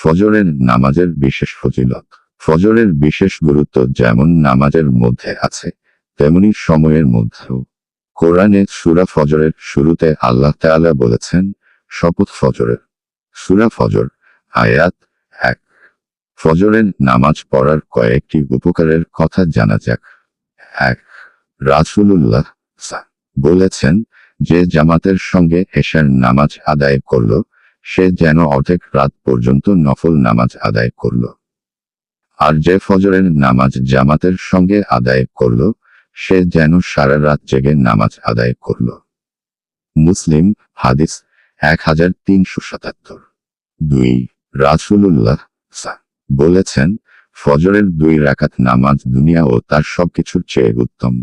ফজরের নামাজের বিশেষ ফজিলত। ফজরের বিশেষ গুরুত্ব যেমন নামাজের মধ্যে আছে, তেমনি সময়ের মধ্যেও। কোরআনে সুরা ফজরের শুরুতে আল্লাহ তাআলা বলেছেন, শপথ ফজরের। সুরা ফজর, আয়াত এক। ফজরের নামাজ পড়ার কয়েকটি উপকারের কথা জানা যাক। এক, রাসূলুল্লাহ বলেছেন যে জামাতের সঙ্গে এশার নামাজ আদায় করল সে যেন অর্ধেক রাত পর্যন্ত নফল নামাজ আদায় করল। আর যে ফজরের নামাজ জামাতের সঙ্গে আদায় করল, সে যেন সারা রাত জেগে নামাজ আদায় করল। মুসলিম, হাদিস, এক হাজার তিনশো সাতাত্তর। দুই, রাসূলুল্লাহ বলেছেন, ফজরের দুই রাকাত নামাজ দুনিয়া ও তার সবকিছুর চেয়ে উত্তম।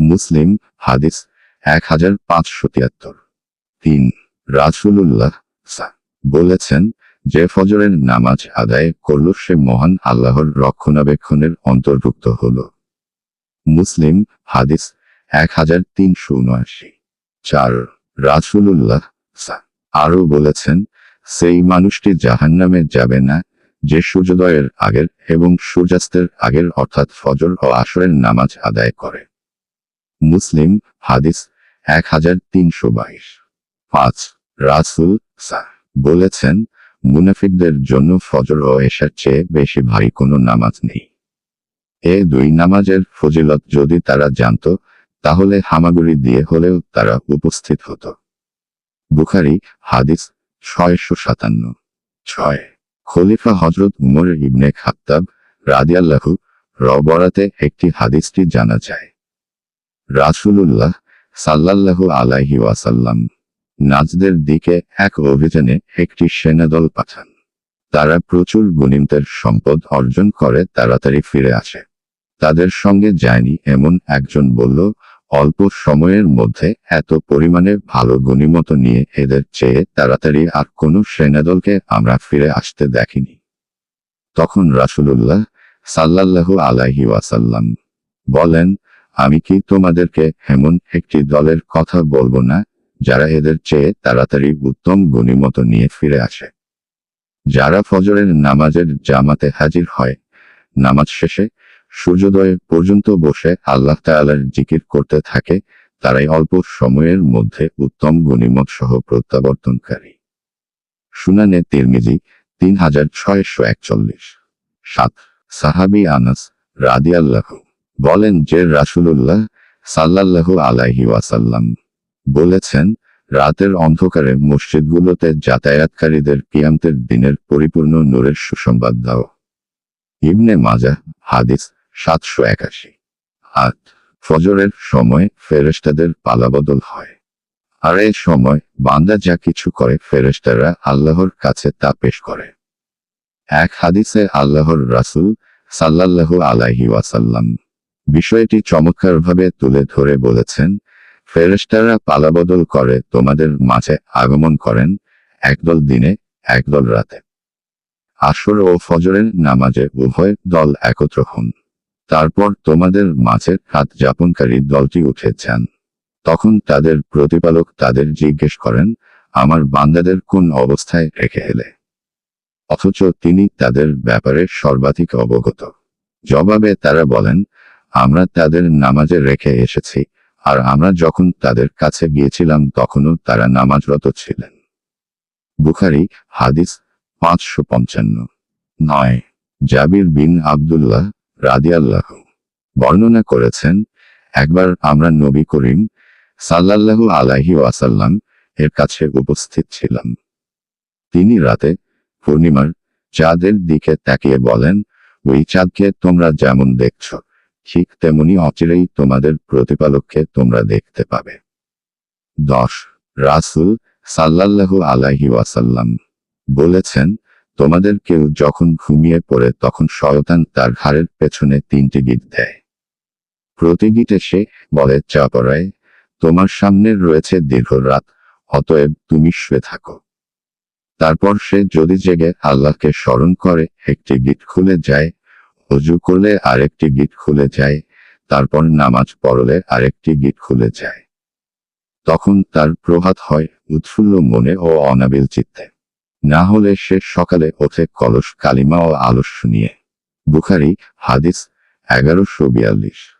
মুসলিম, হাদিস, এক হাজার পাঁচশো তিয়াত্তর। তিন, রাসূলুল্লাহ সা বলেছেন, যে ফজরের নামাজ আদায় করল সে মহান আল্লাহর রক্ষণাবেক্ষণের অন্তর্ভুক্ত হল। মুসলিম, হাদিস এক হাজার তিনশো উনআশি। চার, রাসূলুল্লাহ আরও বলেছেন, সেই মানুষটি জাহান্নামে যাবে না, যে সূর্যোদয়ের আগের এবং সূর্যাস্তের আগের অর্থাৎ ফজর ও আসরের নামাজ আদায় করে। মুসলিম, হাদিস এক হাজার তিনশো বাইশ। পাঁচ, রাসুল বলেছেন মুনাফিকদের জন্য ফজর ও এশার চেয়ে বেশি ভারী কোনো নামাজ নেই। এ দুই নামাজের ফজিলত যদি তারা জানত তাহলে হামাগুড়ি দিয়ে হলেও তারা উপস্থিত হতো। বুখারি হাদিস ছয়শো সাতান্ন। ছয়। খলিফা হজরত উমর ইবনে খাত্তাব রাদিয়াল্লাহু রবরাতে একটি হাদিসটি জানা যায়। রাসূলুল্লাহ সাল্লাল্লাহু আলাইহি ওয়াসাল্লাম নাজদের দিকে এক অভিযানে একটি সেনাদল পাঠান। তারা প্রচুর গণিমতের সম্পদ অর্জন করে, তাড়াতাড়ি ফিরে আসে। তাদের সঙ্গে যায়নি এমন একজন বলল, অল্প সময়ের মধ্যে এত পরিমাণে ভালো গণিমত নিয়ে এদের চেয়ে তাড়াতাড়ি আর কোনো সেনাদলকে আমরা ফিরে আসতে দেখিনি তখন রাসূলুল্লাহ সাল্লাল্লাহু আলাইহি ওয়াসাল্লাম বলেন, আমি কি তোমাদেরকে এমন একটি দলের কথা বলব না যারা এদের চেয়ে তাড়াতাড়ি উত্তম গণিমত নিয়ে ফিরে আসে। যারা ফজরের নামাজের জামাতে হাজির হয়, নামাজ শেষে সূর্যোদয় পর্যন্ত বসে আল্লাহ তাআলার জিকির করতে থাকে, তারাই অল্প সময়ের মধ্যে উত্তম গণিমত সহ প্রত্যাবর্তনকারী। সুনানে তিরমিজি তিন হাজার ছয়শো একচল্লিশ। সাত সাহাবি আনাস রাদিয়াল্লাহু বলেন যে রাসূলুল্লাহ সাল্লাল্লাহু আলাইহি ওয়াসাল্লাম বলেছেন, রাতের অন্ধকারে মসজিদগুলোতে যাতায়াতকারীদের কিয়ামতের দিনের পরিপূর্ণ নূরের সুসংবাদ দাও। ইবনে মাজা, হাদিস সাতশো একাশি। আট ফজরের সময় ফেরেশতাদের পালাবদল হয়। আর এই সময় বান্দা যা কিছু করে ফেরেশতারা আল্লাহর কাছে তা পেশ করে। এক হাদিসে আল্লাহর রাসূল সাল্লাল্লাহু আলাইহি ওয়াসাল্লাম বিষয়টি চমৎকারভাবে তুলে ধরে বলেছেন ফেরেশতারা পালাবদল করে, তোমাদের মাঝে আগমন করেন, একদল দিনে, একদল রাতে। আসর ও ফজরের নামাজে উভয় দল একত্র হন। তারপর তোমাদের মাঝে হাত যাপনকারী দলটি উঠে যান তখন তাদের প্রতিপালক তাদের জিজ্ঞেস করেন, আমার বান্দাদের কোন অবস্থায় রেখে এলে? অথচ তিনি তাদের ব্যাপারে সর্বাধিক অবগত। জবাবে তারা বলেন, আমরা তাদের নামাজে রেখে এসেছি আর আমরা যখন তাদের কাছে গিয়েছিলাম তখনও তারা নামাজরত ছিলেন। বুখারি, হাদিস পাঁচশো পঞ্চান্ন। নয়, জাবির বিন আবদুল্লাহ রাদিয়াল্লাহ বর্ণনা করেছেন, একবার আমরা নবী করিম সাল্লাল্লাহু আলাইহি ওয়াসাল্লাম এর কাছে উপস্থিত ছিলাম। তিনি রাতে পূর্ণিমার চাঁদের দিকে তাকিয়ে বলেন, ওই চাঁদকে তোমরা যেমন দেখছ ঠিক তেমনি অচিরেই তোমাদের প্রতিপালককে তোমরা দেখতে পাবে। দশ, রাসুল সাল্লাল্লাহু আলাইহি ওয়াসাল্লাম বলেছেন, তোমাদের কেউ যখন ঘুমিয়ে পড়ে তখন শয়তান তার ঘাড়ের পেছনে তিনটি গিট দেয়। প্রতি গিটে সে বলে চাপড়ায় তোমার সামনে রয়েছে দীর্ঘ রাত, অতএব তুমি শুয়ে থাকো। তারপর সে যদি জেগে আল্লাহকে স্মরণ করে, একটি গিট খুলে যায় অজু করলে আরেকটি গিট খুলে যায়, তারপর নামাজ পড়লে আরেকটি গিট খুলে যায়। তখন তার প্রভাত হয় উৎফুল্ল মনে ও অনাবিল চিত্তে। না হলে সে সকালে ওঠে কলস, কালিমা ও আলস্য নিয়ে বুখারি, হাদিস, এগারোশো বিয়াল্লিশ।